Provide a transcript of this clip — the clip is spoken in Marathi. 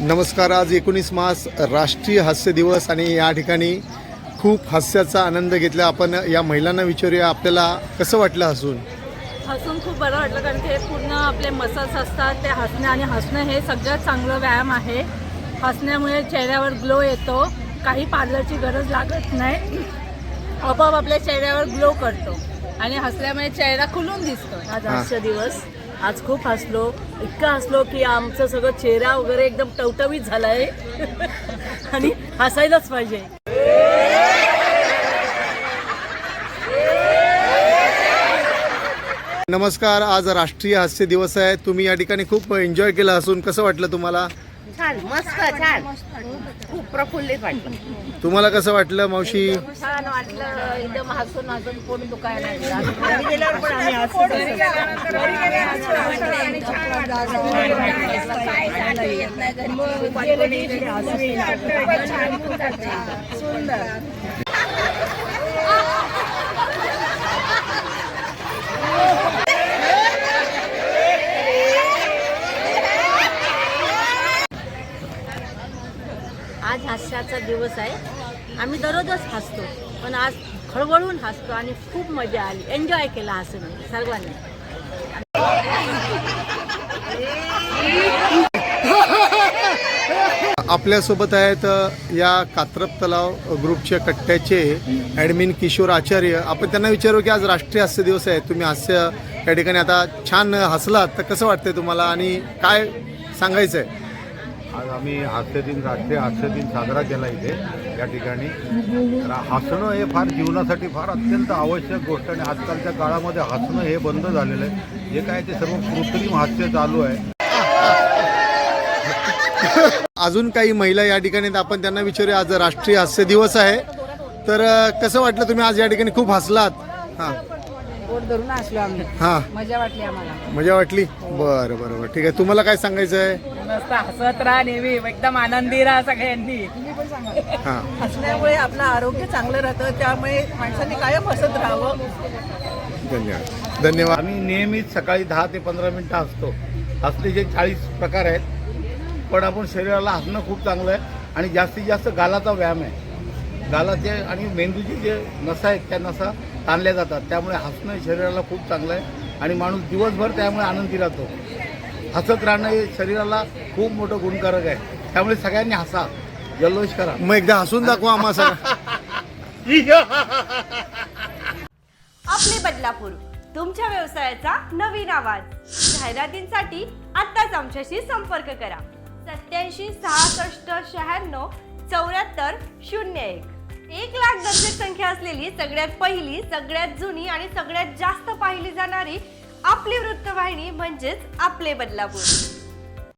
नमस्कार आज एकोणीस मार्च राष्ट्रीय हास्य दिवस आणि या ठिकाणी खूप हास्याचा आनंद घेतला. आपण या महिलांना विचारूया आपल्याला कसं वाटलं हसून? हसून खूप बरं वाटलं कारण की पूर्ण आपले मसल्स असतात ते हसणं आणि हसणं हे सगळ्यात चांगलं व्यायाम आहे. हसण्यामुळे चेहऱ्यावर ग्लो येतो. काही पार्लरची गरज लागत नाही. आपोआप आपल्या चेहऱ्यावर ग्लो करतो. आणि हसल्यामुळे चेहरा खुलून दिसतो आज. आजचा दिवस. आज खूप हसलो. इतकं हसलो की आमचं सगळं चेहरा वगैरे एकदम टवटवीत झालाय. आणि हसायलाच पाहिजे. नमस्कार. आज राष्ट्रीय हास्य दिवस आहे. तुम्ही या ठिकाणी खूप एन्जॉय केलं असून कसं वाटलं तुम्हाला? छान मस्त छान खूप प्रफुल्लित वाटलं तुम्हाला कसं वाटलं मावशी छान वाटलं एकदम हसून हसून पोट दुखायला लागलं. घरी गेल्यावर पण आम्ही हसून आज हास्याचा दिवस आहे. आम्ही दररोजच हसतो पण आज खळबळून हसतो आणि खूप मजा आली. एन्जॉय केला हसून सर्वांनी. आपल्यासोबत आहेत या कात्रप तलाव ग्रुपच्या कट्ट्याचे ॲडमिन किशोर आचार्य. आपण त्यांना विचारू की आज राष्ट्रीय हास्य दिवस आहे. तुम्ही हास्य या ठिकाणी आता छान हसलात तर कसं वाटतंय तुम्हाला आणि काय सांगायचं आहे आज आम्ही हास्य दिन राष्ट्रीय हास्य दिन साजरा केला इथे या ठिकाणी. हसणं हे फार जीवनासाठी फार अत्यंत आवश्यक गोष्ट आणि आजकालच्या काळामध्ये हसणं हे बंद झालेलं आहे. जे काय ते सर्व कृत्रिम हास्य चालू आहे. अजून काही महिला या ठिकाणी आपण त्यांना विचारूया. आज राष्ट्रीय हास्य दिवस आहे. तर कसं वाटलं तुम्ही आज या ठिकाणी? खूप हसलात. हां. पोट धरून हसलो आम्ही. हां. मजा वाटली आम्हाला. मजा वाटली? बरं बरं बरं. ठीक आहे. तुम्हाला काय सांगायचं आहे? मस्त हसत राहा नेहमी एकदम आनंदी राहा सगळ्यांनी. हां. हसण्यामुळे आपलं आरोग्य चांगलं राहतं त्यामुळे माणसांनी कायम हसत राहावं. धन्यवाद. धन्यवाद. आम्ही नेहमीच सकाळी दहा ते पंधरा मिनटं हसतो. हसण्याचे चाळीस प्रकार आहेत पण आपण शरीराला हसणं खूप चांगलं आहे आणि जास्तीत जास्त गालाचा व्यायाम आहे. गालाचे आणि मेंदूचे जे नसा आहेत त्या नसा ताणल्या जातात. त्यामुळे हसणं शरीराला खूप चांगलं आहे आणि माणूस दिवसभर त्यामुळे आनंदी राहतो. हसत राहणं हे शरीराला खूप मोठं गुणकारक आहे. त्यामुळे सगळ्यांनी हसा. जल्लोष करा. मग एकदा हसून दाखवा आम्हा सगळं आपले बदलापूर तुमच्या व्यवसायाचा नवीन आवाज. जाहिरातींसाठी आत्ताच आमच्याशी संपर्क करा. सत्याऐंशी सहासष्ट शहाण्णव चौऱ्याहत्तर शून्य एक. एक लाख दर्शक संख्या असलेली सगळ्यात पहिली सगळ्यात जुनी आणि सगळ्यात जास्त पाहिली जाणारी आपली वृत्तवाहिनी म्हणजेच आपले बदलापूर.